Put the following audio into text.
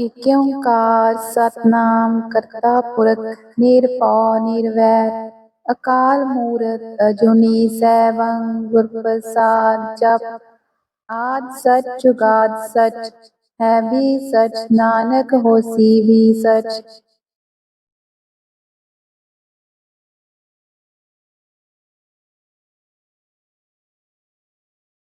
ਇਕ ਓੰਕਾਰ ਸਤਨਾਮ ਕਰਤਾ ਪੁਰਖ ਨਿਰਭਉ ਨਿਰਵੈਰ, ਅਕਾਲ ਮੂਰਤ ਅਜੂਨੀ ਸੈਭੰ ਗੁਰ ਪ੍ਰਸਾਦ ਜਪ, ਆਦ ਸਚ ਜੁਗਾਦ ਸਚ, ਹੈ ਵੀ ਸਚ, ਨਾਨਕ ਹੋਸੀ ਵੀ ਸਚ।